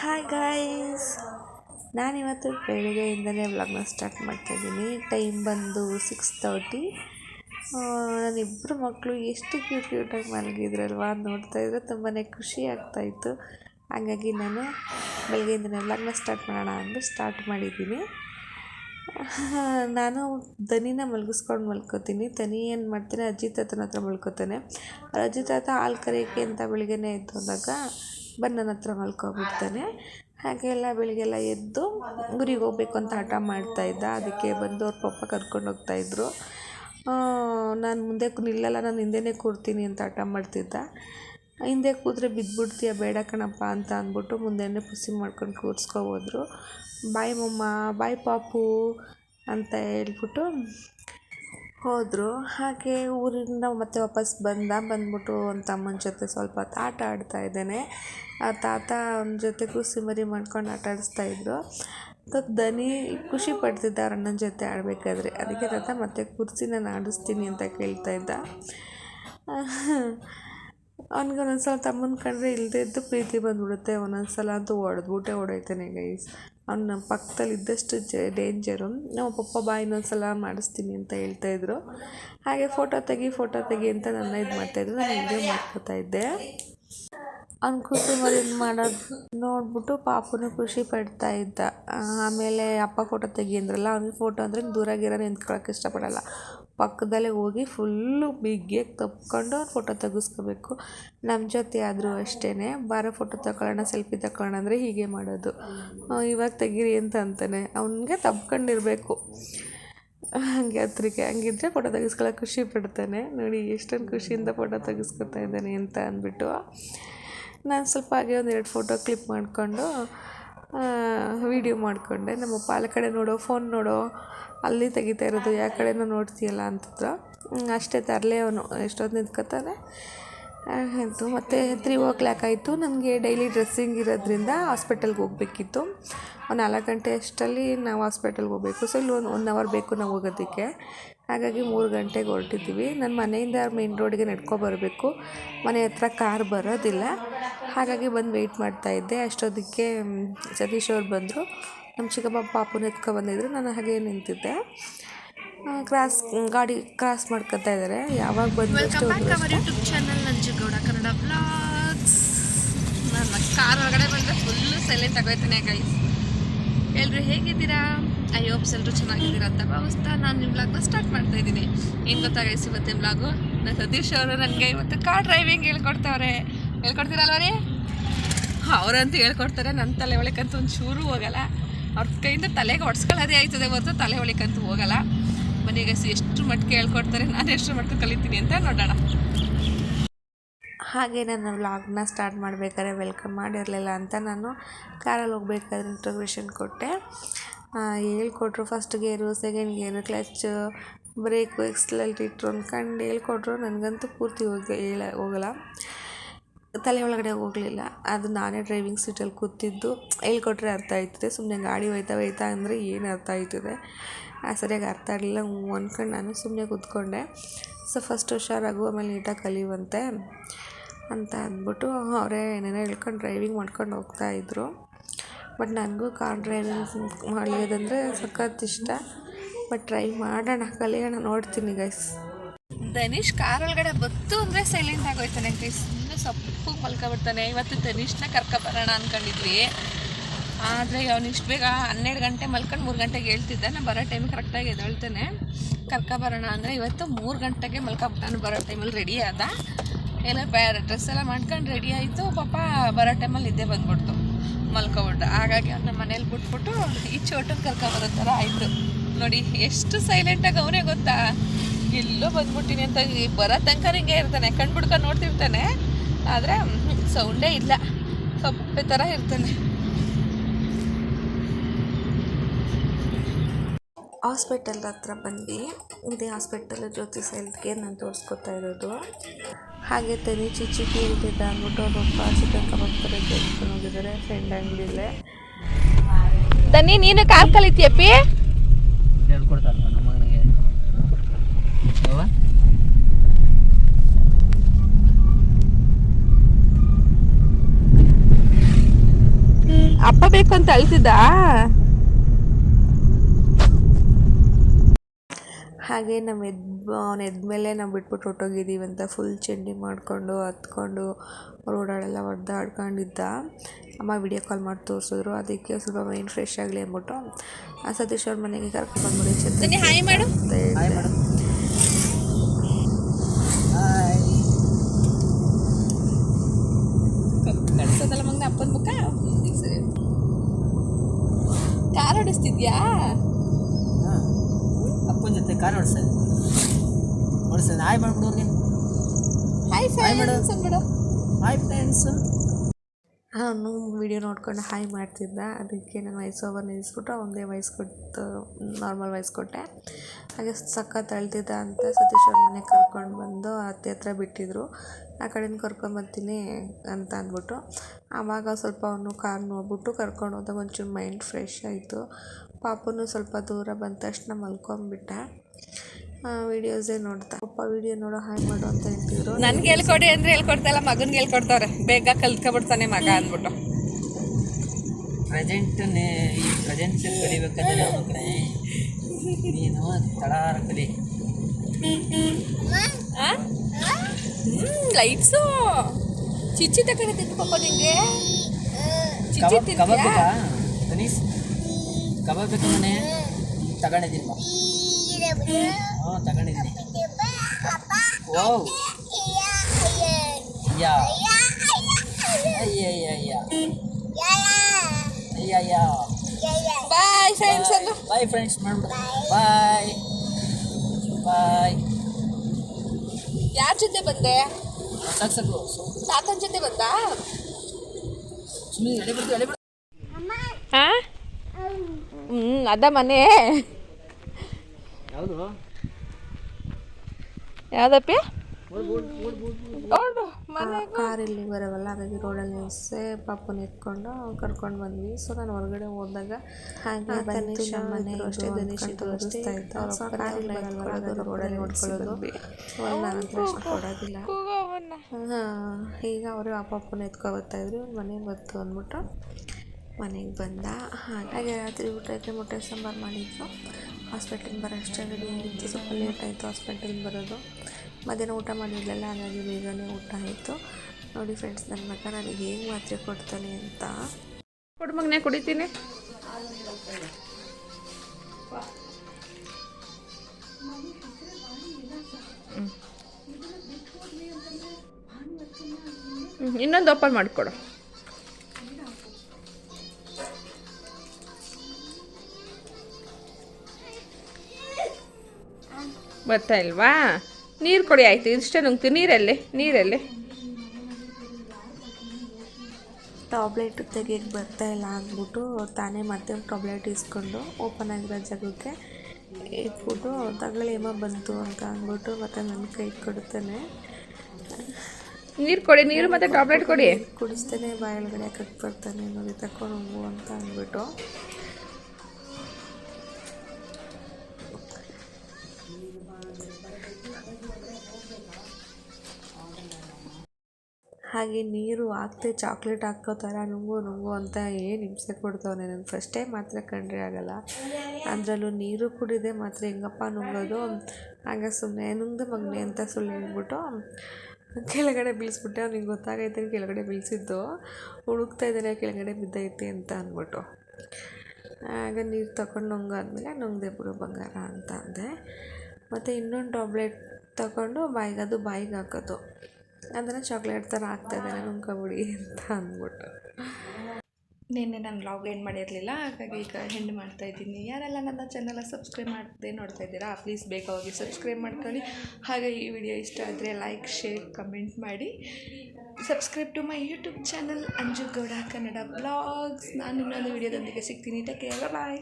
Hi guys ನಾನಿವತ್ತು ಬೆಳಿಗ್ಗೆಯಿಂದಲೇ ವ್ಲಾಗ್ನ start ಮಾಡ್ತಾಯಿದ್ದೀನಿ. ಟೈಮ್ ಬಂದು ಸಿಕ್ಸ್ ತರ್ಟಿ ನನ್ನಿಬ್ಬರು ಮಕ್ಕಳು ಎಷ್ಟು ಕ್ಯೂಟ್ ಕ್ಯೂಟಾಗಿ ಮಲಗಿದ್ರಲ್ವಾ ನೋಡ್ತಾ ಇದ್ರೆ ತುಂಬಾ ಖುಷಿ ಆಗ್ತಾಯಿತ್ತು. ಹಾಗಾಗಿ ನಾನು ಬೆಳಗ್ಗೆಯಿಂದಲೇ ವ್ಲಾಗ್ನ ಸ್ಟಾರ್ಟ್ ಮಾಡೋಣ ಅಂದು ಸ್ಟಾರ್ಟ್ ಮಾಡಿದ್ದೀನಿ. ನಾನು ದನಿನ ಮಲಗಿಸ್ಕೊಂಡು ಮಲ್ಕೋತೀನಿ. ದನಿ ಏನು ಮಾಡ್ತೀನಿ? ಅಜ್ಜಿ ತಾತನ ಹತ್ರ ಮಲ್ಕೋತಾನೆ. ಅಜ್ಜಿ ತಾತ ಹಾಲು ಕರೆಯೋಕ್ಕೆ ಅಂತ ಬೆಳಿಗ್ಗೆನೇ ಎದ್ದು ಹೋದಾಗ ಬಂದು ನನ್ನ ಹತ್ರ ಮಲ್ಕೊಬಿಡ್ತಾನೆ. ಹಾಗೆಲ್ಲ ಬೆಳಿಗ್ಗೆಲ್ಲ ಎದ್ದು ಊರಿಗೆ ಹೋಗ್ಬೇಕು ಅಂತ ಹಠ ಮಾಡ್ತಾ ಇದ್ದ. ಅದಕ್ಕೆ ಬಂದು ಅವ್ರ ಪಪ್ಪ ಕರ್ಕೊಂಡು ಹೋಗ್ತಾಯಿದ್ರು ನಾನು ಮುಂದೆ ನಿಲ್ಲಲ್ಲ ನಾನು ಹಿಂದೆನೇ ಕೂರ್ತೀನಿ ಅಂತ ಹಠ ಮಾಡ್ತಿದ್ದ. ಹಿಂದೆ ಕೂತ್ರೆ ಬಿದ್ದುಬಿಡ್ತೀಯ ಬೇಡ ಕಣಪ್ಪ ಅಂತ ಅಂದ್ಬಿಟ್ಟು ಮುಂದೆನೇ ಪುಸಿ ಮಾಡ್ಕೊಂಡು ಕೂರಿಸ್ಕೊಬೋದ್ರು ಬಾಯ್ ಮಮ್ಮ ಬಾಯ್ ಪಾಪು ಅಂತ ಹೇಳ್ಬಿಟ್ಟು ಹೋದರು. ಹಾಗೆ ಊರಿಂದ ಮತ್ತೆ ವಾಪಸ್ ಬಂದ, ಬಂದ್ಬಿಟ್ಟು ಒಂದು ತಮ್ಮನ ಜೊತೆ ಸ್ವಲ್ಪ ಹೊತ್ತು ಆಟ ಆಡ್ತಾ ಇದ್ದಾನೆ. ಆ ತಾತ ಅವನ ಜೊತೆ ಕೂಸಿ ಮರಿ ಮಾಡ್ಕೊಂಡು ಆಟ ಆಡಿಸ್ತಾ ಇದ್ದರು ದನಿ ಖುಷಿ ಪಡ್ತಿದ್ದ ಅವ್ರ ಅಣ್ಣನ ಜೊತೆ ಆಡಬೇಕಾದ್ರೆ. ಅದಕ್ಕೆ ತಾತ ಮತ್ತೆ ಕುರ್ಸಿ ನಾನು ಆಡಿಸ್ತೀನಿ ಅಂತ ಕೇಳ್ತಾ ಇದ್ದ. ಅವ್ನಿಗೆ ಒಂದೊಂದು ಸಲ ತಮ್ಮನ ಕಂಡ್ರೆ ಇಲ್ಲದೇ ಇದ್ದು ಪ್ರೀತಿ ಬಂದ್ಬಿಡುತ್ತೆ. ಒಂದೊಂದು ಸಲ ಅಂತೂ ಹೊಡೆದ್ಬಿಟ್ಟೆ ಹೊಡೈತಾನೆ ಗೈಸ್ ಅವ್ನು ನಮ್ಮ ಪಕ್ಕದಲ್ಲಿ ಇದ್ದಷ್ಟು ಜ ಡೇಂಜರು ನಮ್ಮ ಪಪ್ಪ ಬಾ ಇನ್ನೊಂದು ಸಲ ಮಾಡಿಸ್ತೀನಿ ಅಂತ ಹೇಳ್ತಾಯಿದ್ರು ಹಾಗೆ ಫೋಟೋ ತೆಗಿ ಫೋಟೋ ತೆಗಿ ಅಂತ ನನ್ನ ಇದು ಮಾಡ್ತಾಯಿದ್ರು ನಾನು ವಿಡಿಯೋ ಮಾಡ್ಕೋತಾ ಇದ್ದೆ. ಅವ್ನು ಖುಷಿ ಮರಿದು ಮಾಡೋದು ನೋಡ್ಬಿಟ್ಟು ಪಾಪುನು ಖುಷಿ ಪಡ್ತಾ ಇದ್ದ. ಆಮೇಲೆ ಅಪ್ಪ ಫೋಟೋ ತೆಗಿಯಂದ್ರಲ್ಲ, ಅವ್ನಿಗೆ ಫೋಟೋ ಅಂದರೆ ದೂರಾಗಿರ ನಿಂತ್ಕೊಳಕ್ಕೆ ಇಷ್ಟಪಡಲ್ಲ. ಪಕ್ಕದಲ್ಲೇ ಹೋಗಿ ಫುಲ್ಲು ಬಿಗ್ಗೆ ತಪ್ಕೊಂಡು ಫೋಟೋ ತೆಗಿಸ್ಕೋಬೇಕು. ನಮ್ಮ ಜೊತೆ ಆದರೂ ಅಷ್ಟೇ ಬಾರೋ ಫೋಟೋ ತಗೊಳ್ಳೋಣ ಸೆಲ್ಫಿ ತಗೊಳ್ಳೋಣ ಅಂದರೆ ಹೀಗೆ ಮಾಡೋದು. ಇವಾಗ ತೆಗೀರಿ ಅಂತ ಅಂತಾನೆ. ಅವನಿಗೆ ತಪ್ಕೊಂಡಿರಬೇಕು. ಹಾಗೆ ಹತ್ರಕ್ಕೆ, ಹಂಗಿದ್ರೆ ಫೋಟೋ ತೆಗಿಸ್ಕೊಳ್ಳೋಕೆ ಖುಷಿ ಪಡ್ತಾನೆ. ನೋಡಿ ಎಷ್ಟೊಂದು ಖುಷಿಯಿಂದ ಫೋಟೋ ತೆಗಿಸ್ಕೊತಾ ಇದ್ದಾನೆ ಅಂತ ಅಂದ್ಬಿಟ್ಟು. ನಾನು ಸ್ವಲ್ಪ ಹಾಗೆ ಒಂದು ಎರಡು ಫೋಟೋ ಕ್ಲಿಪ್ ಮಾಡಿಕೊಂಡು ವೀಡಿಯೋ ಮಾಡಿಕೊಂಡೆ. ನಮ್ಮ ಪಾಲ ಕಡೆ ನೋಡೋ ಫೋನ್ ನೋಡೋ, ಅಲ್ಲಿ ತೆಗಿತಾ ಇರೋದು, ಯಾವ ಕಡೆನೂ ನೋಡ್ತೀಯಲ್ಲ ಅಂತಿದ್ರು ಅಷ್ಟೇ ತರಲೆ ಅವನು, ಎಷ್ಟೊತ್ತು ನಿಂತ್ಕೊತಾನೆ. ಆಯಿತು. ಮತ್ತು ತ್ರೀ ಓ ಕ್ಲಾಕ್ ಆಯಿತು. ನನಗೆ ಡೈಲಿ ಡ್ರೆಸ್ಸಿಂಗ್ ಇರೋದ್ರಿಂದ ಹಾಸ್ಪಿಟಲ್ಗೆ ಹೋಗಬೇಕಿತ್ತು. ಒಂದು ನಾಲ್ಕು ಗಂಟೆ ಅಷ್ಟರಲ್ಲಿ ನಾವು ಹಾಸ್ಪಿಟಲ್ಗೆ ಹೋಗಬೇಕು. ಸೊ ಇಲ್ಲಿ ಒಂದು ಒನ್ ಅವರ್ ಬೇಕು ನಾವು ಹೋಗೋದಕ್ಕೆ. ಹಾಗಾಗಿ ಮೂರು ಗಂಟೆಗೆ ಹೊರಟಿದ್ದೀವಿ ನನ್ನ ಮನೆಯಿಂದ ಮೇನ್ ರೋಡ್ಗೆ ನಡ್ಕೊ ಬರಬೇಕು. ಮನೆ ಹತ್ರ ಕಾರ್ ಬರೋದಿಲ್ಲ. ಹಾಗಾಗಿ ಬಂದು ವೆಯ್ಟ್ ಮಾಡ್ತಾ ಇದ್ದೆ. ಅಷ್ಟೊತ್ತಿಗೆ ಸತೀಶ್ ಅವ್ರು ಬಂದರು. ನಮ್ಮ ಚಿಕ್ಕಪ್ಪ ಪಾಪುನ ಎತ್ಕೊ ಬಂದಿದ್ರು. ನಾನು ಹಾಗೆ ನಿಂತಿದ್ದೆ. ಕ್ರಾಸ್ ಗಾಡಿ ಕ್ರಾಸ್ ಮಾಡ್ಕೊತಾ ಇದ್ದಾರೆ ಯಾವಾಗ ಬಂದು YouTube channel Nanjugowda Kannada blogs ನಾನು ಕಾರ್ ಒಳಗಡೆ ಬಂದರೆ ಫುಲ್ಲು ಸೈಲೆಂಟ್ ಆಗೋಯ್ತಾನೆ ಗೈಸ್ ಎಲ್ಲರೂ ಹೇಗಿದ್ದೀರಾ? ಐ ಹೋಪ್ಸ್ ಎಲ್ಲರೂ ಚೆನ್ನಾಗಿದ್ದೀರಾ ಅಂತ ಭಾವಿಸ್ತಾ ನಾನು ನಿಮ್ಮ ಬ್ಲಾಗ್ನ ಸ್ಟಾರ್ಟ್ ಮಾಡ್ತಾ ಇದ್ದೀನಿ. ಏನು ಗೊತ್ತಾ ಮತ್ತೆ ಬ್ಲಾಗು ನಾನು ಸತೀಶ್ ಅವರು ನನಗೆ ಇವತ್ತು ಕಾರ್ ಡ್ರೈವಿಂಗ್ ಹೇಳ್ಕೊಡ್ತಾವ್ರೆ. ಹೇಳ್ಕೊಡ್ತೀರಲ್ವ ರೀ? ಅವರಂತೂ ಹೇಳ್ಕೊಡ್ತಾರೆ ನನ್ನ ತಲೆ ಒಳಕಂತೂ ಒಂದು ಚೂರು ಹೋಗಲ್ಲ. ಅವ್ರ ಕೈಯಿಂದ ತಲೆಗೆ ಹೊಡ್ಸ್ಕೊಳ್ಳೋದೇ ಆಯ್ತದೆ ಹೊರತು ತಲೆ ಒಳಕಂತೂ ಹೋಗಲ್ಲ. ಮನೆಗೆ ಎಷ್ಟು ಮಟ್ಟಿಗೆ ಹೇಳ್ಕೊಡ್ತಾರೆ, ನಾನು ಎಷ್ಟು ಮಟ್ಟಿಗೆ ಕಲಿತೀನಿ ಅಂತ ನೋಡೋಣ. ಹಾಗೆ ನಾನು ವ್ಲಾಗ್ನ ಸ್ಟಾರ್ಟ್ ಮಾಡಬೇಕಾದ್ರೆ ವೆಲ್ಕಮ್ ಮಾಡಿರಲಿಲ್ಲ ಅಂತ ನಾನು ಕಾರಲ್ಲಿ ಹೋಗ್ಬೇಕಾದ್ರೆ ಇಂಟ್ರೊಗೇಷನ್ ಕೊಟ್ಟೆ. ಹೇಳ್ಕೊಟ್ರು first gear second gear clutch brake ಇಟ್ಟರು ಅಂದ್ಕೊಂಡು ಹೇಳ್ಕೊಟ್ರು. ನನಗಂತೂ ಪೂರ್ತಿ ಹೋಗಿ, ಹೇಳ, ಹೋಗಲ್ಲ. ತಲೆ ಒಳಗಡೆ ಹೋಗಲಿಲ್ಲ. ಅದು ನಾನೇ ಡ್ರೈವಿಂಗ್ ಸೀಟಲ್ಲಿ ಕೂತಿದ್ದು. ಹೇಳ್ಕೊಟ್ರೆ ಅರ್ಥ ಆಯ್ತದೆ. ಸುಮ್ಮನೆ ಗಾಡಿ ಹೋಯ್ತಾ ಹೋಯ್ತಾ ಅಂದರೆ ಏನು ಅರ್ಥ ಆಯ್ತದೆ. ಆ, ಸರಿಯಾಗಿ ಅರ್ಥ ಆಗಲಿಲ್ಲ. ಹ್ಞೂ ಅಂದ್ಕೊಂಡು ನಾನು ಸುಮ್ಮನೆ ಕೂತ್ಕೊಂಡೆ. ಸೊ ಫಸ್ಟ್ ಹುಷಾರಾಗು ಆಮೇಲೆ ನೀಟಾಗಿ ಕಲಿಯುವಂತೆ ಅಂತ ಅಂದ್ಬಿಟ್ಟು ಅವರೇ ಏನೇನೋ ಹೇಳ್ಕೊಂಡು ಡ್ರೈವಿಂಗ್ ಮಾಡ್ಕೊಂಡು ಹೋಗ್ತಾ ಇದ್ರು. ಬಟ್ ನನಗೂ ಕಾರ್ ಡ್ರೈವಿಂಗ್ ಮಾಡೋದಂದರೆ ಸಖತ್ ಇಷ್ಟ. ಬಟ್ ಟ್ರೈ ಮಾಡೋಣ, ಕಲಿಯೋಣ, ನೋಡ್ತೀನಿ ಗೈಸ್ ಧನೀಶ್ ಕಾರ್ ಒಳಗಡೆ ಬತ್ತು ಅಂದರೆ ಸೈಲೆಂಟ್ ಆಗೋಯ್ತಾನೆ ಗೈಸ್ ಇನ್ನೂ ಸಪ್ಪಗೆ ಮಲ್ಕೊಬಿಡ್ತಾನೆ. ಇವತ್ತು ಧನೀಶ್ನ ಕರ್ಕೊಬರೋಣ ಅಂದ್ಕೊಂಡಿದ್ವಿ ಆದರೆ ಅವನು ಇಷ್ಟು ಬೇಗ ಹನ್ನೆರಡು ಗಂಟೆ ಮಲ್ಕೊಂಡು ಮೂರು ಗಂಟೆಗೆ ಹೇಳ್ತಿದ್ದೆ. ನಾನು ಬರೋ ಟೈಮ್ ಕರೆಕ್ಟಾಗಿ ಎದ್ದೇಳ್ತಾನೆ. ಕರ್ಕೊಬರೋಣ ಅಂದರೆ ಇವತ್ತು ಮೂರು ಗಂಟೆಗೆ ಮಲ್ಕೊಬಿಟ್ಟು ಬರೋ ಟೈಮಲ್ಲಿ ರೆಡಿ ಆದ. ಎಲ್ಲ ಬ್ಯಾ ಡ್ರೆಸ್ ಎಲ್ಲ ಮಾಡ್ಕೊಂಡು ರೆಡಿ ಆಯಿತು. ಪಾಪ ಬರೋ ಟೈಮಲ್ಲಿ ಇದ್ದೇ ಬಂದ್ಬಿಡ್ತು. ಮಲ್ಕೊಬಿಟ್ಟು ಹಾಗಾಗಿ ಅವ್ನ ಮನೇಲಿ ಬಿಟ್ಬಿಟ್ಟು ಈ ಕರ್ಕೊ ಬರೋ ಥರ ಆಯಿತು. ನೋಡಿ, ಎಷ್ಟು ಸೈಲೆಂಟಾಗಿ ಅವನೇ ಗೊತ್ತಾ? ಎಲ್ಲೋ ಬಂದ್ಬಿಟ್ಟಿನಿ ಅಂತ ಬರೋ ತನಕ ಹಿಂಗೆ ಇರ್ತಾನೆ. ಕಣ್ಣು ಬಿಡ್ಕೊಂಡು ನೋಡ್ತಿರ್ತಾನೆ. ಆದರೆ ಸೌಂಡೇ ಇಲ್ಲ. ಸಪ್ಪೆ ಥರ ಇರ್ತಾನೆ. ಹಾಸ್ಪಿಟಲ್ ಹತ್ರ ಬಂದು ಇದೇ ಹಾಸ್ಪಿಟಲ್ ಜ್ಯೋತಿ ಕೇರ್ ನಾನು ತೋರಿಸ್ಕೊತಾ ಇರೋದು. ಹಾಗೆ ತನಿ ಚಿಚ್ಚಿ ಕೇಳ್ತಿದ್ದ ಅಂದ್ಬಿಟ್ಟು ಅವ್ರ ಚಿಕನ್ ಕಬಾಬ್ ಬರ್ತಾರೆ ಎತ್ಕೊಂಡು ಹೋಗಿದ್ದಾರೆ ಫ್ರೆಂಡ್ ಅಂಗಡಿಲೇ. ತನಿ ನೀನು ಕಾರ್ ಕಲಿತಿಯಪ್ಪಿ ಹೇಳ್ಕೊಡ್ತಾರಲ್ಲ ನಮ್ಮ ಮಗನಿಗೆ? ಅಪ್ಪ ಬೇಕು ಅಂತ ಅಳ್ತಿದ್ದ? ಹಾಗೆ ನಮ್ಮ ಎದ್ ಅವ್ನು ಎದ್ಮೇಲೆ ನಾವು ಬಿಟ್ಬಿಟ್ಟು ಹೊಟ್ಟೋಗಿದ್ದೀವಿ ಅಂತ ಫುಲ್ ಚಂಡಿ ಮಾಡಿಕೊಂಡು ಹತ್ಕೊಂಡು ರೋಡಲ್ಲೆಲ್ಲ ಒದ್ದಾಡ್ಕೊಂಡಿದ್ದ ಅಮ್ಮ ವಿಡಿಯೋ ಕಾಲ್ ಮಾಡಿ ತೋರಿಸಿದ್ರು. ಅದಕ್ಕೆ ಸ್ವಲ್ಪ ಮೈಂಡ್ ಫ್ರೆಶ್ ಆಗಲಿ ಅಂದ್ಬಿಟ್ಟು ಆ ಸತೀಶ್ ಅವ್ರ ಮನೆಗೆ ಕರ್ಕೊಂಡು ಬಂದ್ಬಿಡಿ ಚಂದ ಹಾಯ್ ಮಾಡು. ಅಂತ ಹಾಯ್ ಹೇಳ್ದೆ. ಹಾಯ್ ಕಳ್ಸೋದಲ್ಲ ಮಗನ ಅಪ್ಪನ ಮುಖ? ಸರಿ. ಕಾರ್ ಓಡಿಸ್ತಿದ್ಯಾ? ಹಾಂ ಅಪ್ಪನ ಓಡಿಸ್ತಾ ಕಾರ್ ಓಡಿಸ್ತಾ ಓಡಿಸ್ತಾ ಹಾಯ್ ಮಾಡ್ಬಿಡು ಅವ್ರಿಗೆ. ಹಾಯ್. ಫ್ರೆಂಡ್ಸ್ ಅಂದ್ಬಿಡು. ಹಾಯ್ ಫ್ರೆಂಡ್ಸು ಅವನು ವಿಡಿಯೋ ನೋಡ್ಕೊಂಡು ಹಾಯ್ ಮಾಡ್ತಿದ್ದ. ಅದಕ್ಕೆ ನಾನು ವಾಯ್ಸ್ ಓವರ್ ನಿಲ್ಲಿಸ್ಬಿಟ್ಟು ಅವನದೇ ವಾಯ್ಸ್ ಕೊಟ್ಟು ನಾರ್ಮಲ್ ವಾಯ್ಸ್ ಕೊಟ್ಟೆ. ಹಾಗೆ ಸಖತ್ ಅಳ್ತಿದ್ದ ಅಂತ ಸತೀಶ್ ಅವ್ರ ಮನೆಗೆ ಕರ್ಕೊಂಡು ಬಂದು ಅತ್ತೆ ಹತ್ರ ಬಿಟ್ಟಿದ್ರು. ಆ ಕಡೆಯಿಂದ ಕರ್ಕೊಂಬರ್ತೀನಿ ಅಂತ ಅಂದ್ಬಿಟ್ಟು. ಆವಾಗ ಸ್ವಲ್ಪ ಅವನು ಕಾರ್ ನೋಡ್ಬಿಟ್ಟು ಕರ್ಕೊಂಡು ಹೋದಾಗ ಒಂಚೂರು ಮೈಂಡ್ ಫ್ರೆಶ್ ಆಯಿತು. ಪಾಪನು ಸ್ವಲ್ಪ ದೂರ ಬಂದ ತಕ್ಷಣ ಮಲ್ಕೊಂಬಿಟ್ಟ. ವೀಡಿಯೋಸೇ ನೋಡ್ತಾ. ಪಪ್ಪ ವಿಡಿಯೋ ನೋಡೋ ಹಾಗೆ ಮಾಡು ಅಂತ ಹೇಳ್ತಿದ್ರು. ನನ್ಗೆ ಹೇಳ್ಕೊಡಿ ಅಂದ್ರೆ ಹೇಳ್ಕೊಡ್ತಾ ಇಲ್ಲ ಮಗನ್ಗೆ ಹೇಳ್ಕೊಡ್ತಾವ್ರೆ. ಬೇಗ ಕಲ್ತ್ಕೊಬಿಡ್ತಾನೆ ಮಗ ಅಂದ್ಬಿಟ್ಟು. ಪ್ರೆಸೆಂಟ್ ಈ ಪ್ರೆಸೆಂಟ್ ಕಲಿಬೇಕಂದ್ರೆ ಅವನ ಕಡೆ? ನೀನು ತಡಾರ ಕಲಿ. ಲೈಟ್ಸು ಚಿಚ್ಚಿ ತಗೊಂಡಿದ್ದೀನಿ ಪಪ್ಪ ನಿಂಗೆ. ಚಿಚ್ಚಿ ಕಬಾಬ್ ಕಬಾಬ್ ತಿಂತೀಯಾ ಬೇಕಾ ಕಬಾಬ್ ಬೇಕಾ ಮನೆ? ತಗೊಂಡಿದ್ದೀನಿ ತಗೊಂಡಿದ್ದೀನಿ ಓ ಯಾ ಅಯ್ಯ ಅಯ್ಯ ಅಯ್ಯ ಅಯ್ಯ ಅಯ್ಯ ಬಾಯ್ ಫ್ರೆಂಡ್ಸ್ ಅಂದು ಬಾಯ್ ಫ್ರೆಂಡ್ಸ್ ಮಾಡ್ಬಿಡು ಬಾಯ್ ಬಾಯ್ ಯಾರ ಜೊತೆ ಬಂದೆ ಸಾಕು ಸಾಕು ತಾತನ ಜೊತೆ ಬಂದ ಸುಮ್ಮನೆ ಎಡೆ ಬಿಡ್ತು ಎಡೆ ಬಿಡು ಹಾ ಹ್ಞೂ ಅದ ಮನೆ ಯಾವುದು? ಯಾವ್ದಪ್ಪಿ? ಕಾರ್ ಇಲ್ಲಿ ಬರೋವಲ್ಲ ಹಾಗಾಗಿ ರೋಡಲ್ಲಿ ನಿಲ್ಲಿಸೆ ಪಾಪನ ಎತ್ಕೊಂಡು ಕರ್ಕೊಂಡು ಬಂದ್ವಿ. ಸೊ ನಾನು ಹೊರಗಡೆ ಹೋದಾಗ ಹಾಗೆ ತನಿಷ್ ಮನೆ ಅಷ್ಟೇ ಧನಿಷ್ ಇದ್ರು ಇತ್ತು. ಸೊ ಕಾರಲ್ಲಿ ಬರಲ್ವಲ್ಲ ರೋಡಲ್ಲಿ ನೋಡ್ಕೊಳ್ಳೋದು ನಾನು ಅಷ್ಟು ಕೊಡೋದಿಲ್ಲ. ಹಾಂ ಈಗ ಅವರು ಆ ಪಾಪನ ಎತ್ಕೊ ಬರ್ತಾಯಿದ್ರು ಮನೆಗೆ ಬಂತು ಅಂದ್ಬಿಟ್ಟು ಮನೆಗೆ ಬಂದ. ಹಾಗೆ ರಾತ್ರಿ ಊಟಕ್ಕೆ ಮೊಟ್ಟೆ ಸಾಂಬಾರು ಮಾಡಿದ್ದು ಹಾಸ್ಪಿಟ್ಲಿಗೆ ಬರೋ ಅಷ್ಟೇ ರೆಡಿ ಆಗಿತ್ತು. ಸ್ವಲ್ಪ ಲೇಟ್ ಆಯಿತು ಹಾಸ್ಪಿಟ್ಲಿಗೆ ಬರೋದು. ಮಧ್ಯಾಹ್ನ ಊಟ ಮಾಡಿರಲಿಲ್ಲ, ಹಾಗಾಗಿ ಬೇಗನೆ ಊಟ ಆಯಿತು. ನೋಡಿ ಫ್ರೆಂಡ್ಸ್ ನನ್ನ ಮಗ ನನಗೆ ಹೇಗೆ ಮಾತ್ರೆ ಕೊಡ್ತಾನೆ ಅಂತ. ಕೊಡು ಮಗನೇ, ಕುಡಿತೀನಿ. ಇನ್ನೊಂದು ಓಪನ್ ಮಾಡಿಕೊಡು. ಬರ್ತಾ ಇಲ್ವಾ ನೀರು ಕೊಡಿ ಆಯಿತು ಇಷ್ಟೇ ನುಂಗ್ತು. ನೀರಲ್ಲಿ? ನೀರಲ್ಲಿ? ಟಾಬ್ಲೆಟ್ ತೆಗಿಯಕ್ಕೆ ಬರ್ತಾ ಇಲ್ಲ ಅಂದ್ಬಿಟ್ಟು ತಾನೇ ಮತ್ತೆ ಟಾಬ್ಲೆಟ್ ಇಸ್ಕೊಂಡು ಓಪನ್ ಆಗಿರೋ ಜಾಗಕ್ಕೆ ಇಟ್ಬಿಟ್ಟು ತಗೊಳ್ಳಿ ಏಮ ಬಂತು ಅಂತ ಅಂದ್ಬಿಟ್ಟು ಮತ್ತೆ ನನ್ನ ಕೈ ಕೊಡ್ತಾನೆ. ನೀರು ಕೊಡಿ ನೀರು ಮತ್ತೆ ಟಾಬ್ಲೆಟ್ ಕೊಡಿ. ಕುಡಿಸ್ತೇನೆ ಬಾಯೊಳಗಡೆ ಯಾಕಕ್ಕೆ ಬರ್ತಾನೆ ನೋಡಿ ತಕೊಂಡು ಹೋಗು ಅಂತ ಅಂದ್ಬಿಟ್ಟು. ಹಾಗೆ ನೀರು ಹಾಕ್ತೆ ಚಾಕ್ಲೇಟ್ ಹಾಕೋ ಥರ ನುಂಗು ನುಂಗು ಅಂತ ಏನು ಹಿಂಸೆ ಕೊಡ್ತವನೆ ನಾನು ಫಸ್ಟ್ ಟೈಮ್ ಮಾತ್ರ ಕಂಡ್ರೆ ಆಗಲ್ಲ. ಅದರಲ್ಲೂ ನೀರು ಕುಡಿದೆ ಮಾತ್ರ ಹೆಂಗಪ್ಪ ನುಂಗೋದು. ಆಗ ಸುಮ್ಮನೆ ನುಂಗ್ದು ಮಗನೆ ಅಂತ ಸುಳ್ಳು ಹೇಳ್ಬಿಟ್ಟು ಕೆಳಗಡೆ ಬೀಳಿಸ್ಬಿಟ್ಟೆ, ಅವ್ನಿಗೆ ಗೊತ್ತಾಗೈತೆ ಕೆಳಗಡೆ ಬೀಳಿಸಿದ್ದು. ಹುಡುಕ್ತಾ ಇದ್ದಾನೆ, ಕೆಳಗಡೆ ಬಿದ್ದೈತೆ ಅಂತ ಅಂದ್ಬಿಟ್ಟು. ಆಗ ನೀರು ತಗೊಂಡು ನುಂಗಾದ್ಮೇಲೆ ನುಂಗ್ದೆ ಬಿಡು ಬಂಗಾರ ಅಂತ ಅಂದೆ. ಮತ್ತು ಇನ್ನೊಂದು ಟ್ಯಾಬ್ಲೆಟ್ ತಗೊಂಡು ಬಾಯಿಗೆ, ಅದು ಬಾಯಿಗೆ ಹಾಕೋದು. ಅದನ್ನು ಚಾಕ್ಲೇಟ್ ಥರ ಹಾಕ್ತಾಯಿದ್ದಾನೆ ನುಂಗ್ಕೊಬಿಡಿ ಅಂತ ಅಂದ್ಬಿಟ್ಟು. ನಿನ್ನೆ ನಾನು ವ್ಲಾಗ್ ಎಂಡ್ ಮಾಡಿರಲಿಲ್ಲ, ಹಾಗಾಗಿ ಈಗ ಹೆಂಡ್ ಮಾಡ್ತಾ ಇದ್ದೀನಿ. ಯಾರೆಲ್ಲ ನನ್ನ ಚಾನಲ್ ಸಬ್ಸ್ಕ್ರೈಬ್ ಮಾಡದೆ ನೋಡ್ತಾ ಇದ್ದೀರಾ ಪ್ಲೀಸ್ ಬೇಗ ಹೋಗಿ ಸಬ್ಸ್ಕ್ರೈಬ್ ಮಾಡ್ಕೊಳ್ಳಿ. ಹಾಗೆ ಈ ವಿಡಿಯೋ ಇಷ್ಟ ಆದರೆ ಲೈಕ್ ಶೇರ್ ಕಮೆಂಟ್ ಮಾಡಿ. Subscribe to my YouTube channel Anju Gowda Kannada blogs ನಾನು ಇನ್ನೊಂದು ವಿಡಿಯೋದೊಂದಿಗೆ ಸಿಗ್ತೀನಿ. Take care bye